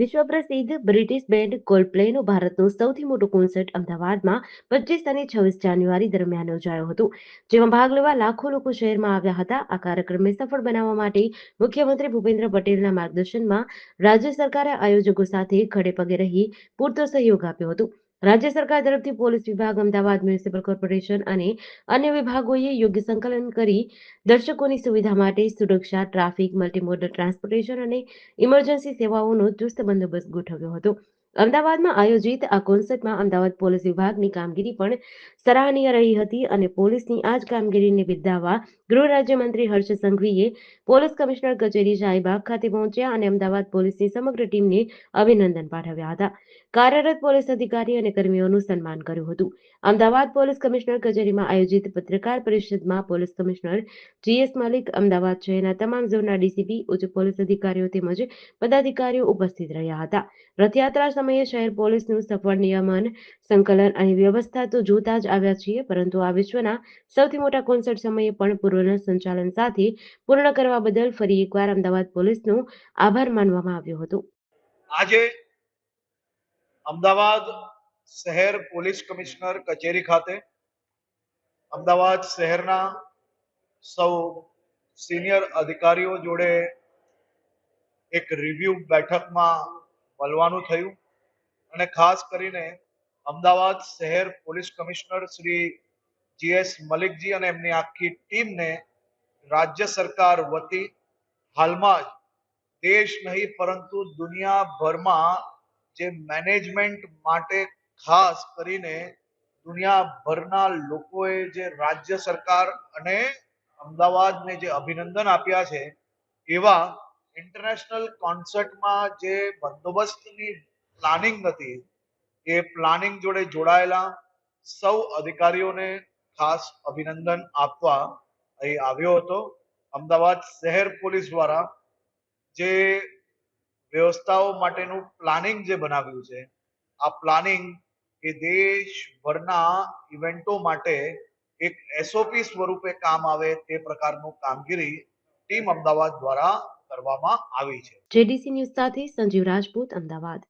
વિશ્વ પ્રસિદ્ધ British band કોલ્ડપ્લેનો ભારતનો સૌથી મોટો કોન્સર્ટ અમદાવાદમાં પચીસ અને છવ્વીસ જાન્યુઆરી દરમિયાન યોજાયો હતો, જેમાં ભાગ લેવા લાખો લોકો શહેરમાં આવ્યા હતા. આ કાર્યક્રમને સફળ બનાવવા માટે મુખ્યમંત્રી ભૂપેન્દ્ર પટેલના માર્ગદર્શનમાં રાજ્ય સરકારે આયોજકો સાથે ખડે પગે રહી પૂરતો સહયોગ આપ્યો હતો. રાજ્ય સરકાર તરફથી પોલીસ વિભાગ, અમદાવાદ મ્યુનિસિપલ કોર્પોરેશન અને અન્ય વિભાગોએ યોગ્ય સંકલન કરી દર્શકોની સુવિધા માટે સુરક્ષા, ટ્રાફિક મલ્ટીમોડલ ટ્રાન્સપોર્ટેશન અને ઇમરજન્સી સેવાઓનો ચુસ્ત બંદોબસ્ત ગોઠવ્યો હતો. અમદાવાદમાં આયોજિત આ કોન્સર્ટમાં અમદાવાદ પોલીસ વિભાગની કામગીરી પણ સરાહનીય રહી હતી અને પોલીસની આ જ કામગીરીને બિરદાવવા ગૃહ રાજ્યમંત્રી હર્ષ સંઘવીએ પોલીસ કમિશનર કચેરી શાહીબાગ ખાતે પહોંચ્યા અને અમદાવાદ પોલીસની સમગ્ર ટીમને અભિનંદન પાઠવ્યા હતા. કાર્યરત પોલીસ અધિકારી અને કર્મીઓનું સન્માન કર્યું હતું. અમદાવાદ પોલીસ કમિશનર કચેરીમાં આયોજિત પત્રકાર પરિષદમાં police commissioner GS Malik, Ahmedabad શહેરના તમામ ઝોનના ડીસીપી, ઉચ્ચ પોલીસ અધિકારીઓ તેમજ પદાધિકારીઓ ઉપસ્થિત રહ્યા હતા. રથયાત્રા સમયે શહેર પોલીસનું સફળ નિયમન, સંકલન અને વ્યવસ્થા તો જોતા જ આવ્યા છીએ, પરંતુ આ વિશ્વના સૌથી મોટા કોન્સર્ટ સમયે પણ પૂર્વના સંચાલન સાથે પૂર્ણ કરવા બદલ ફરી એકવાર અમદાવાદ પોલીસનો આભાર માનવામાં આવ્યો હતો. આજે અમદાવાદ શહેર પોલીસ કમિશનર કચેરી ખાતે અમદાવાદ શહેરના સૌ સિનિયર અધિકારીઓ જોડે એક રિવ્યુ બેઠકમાં મળવાનું થયું. અને ખાસ કરીને અમદાવાદ શહેર police commissioner Shri G S મલિકજી અને એમની આખી ટીમને રાજ્ય સરકાર વતી હાલમાં જ દેશ નહીં, પરંતુ દુનિયાભરમાં જે મેનેજમેન્ટ માટે ખાસ કરીને દુનિયાભરના લોકોએ જે રાજ્ય સરકાર અને અમદાવાદને જે અભિનંદન આપ્યા છે, એવા ઇન્ટરનેશનલ કોન્સર્ટમાં જે બંદોબસ્તની પ્લાનિંગ નથી. એ પ્લાનિંગ જોડે જોડાયેલા સૌ અધિકારીઓને ખાસ અભિનંદન આપવા અહીં આવ્યો હતો. અમદાવાદ શહેર પોલીસ દ્વારા જે વ્યવસ્થાઓ માટેનું પ્લાનિંગ જે બનાવ્યું છે, આ પ્લાનિંગ એ દેશભરના ઇવેન્ટો માટે એક એસઓપી સ્વરૂપે કામ આવે તે પ્રકારનું કામગીરી ટીમ અમદાવાદ દ્વારા કરવામાં આવી છે. જેડીસી ન્યૂઝ સાથે સંજીવ રાજપૂત, અમદાવાદ.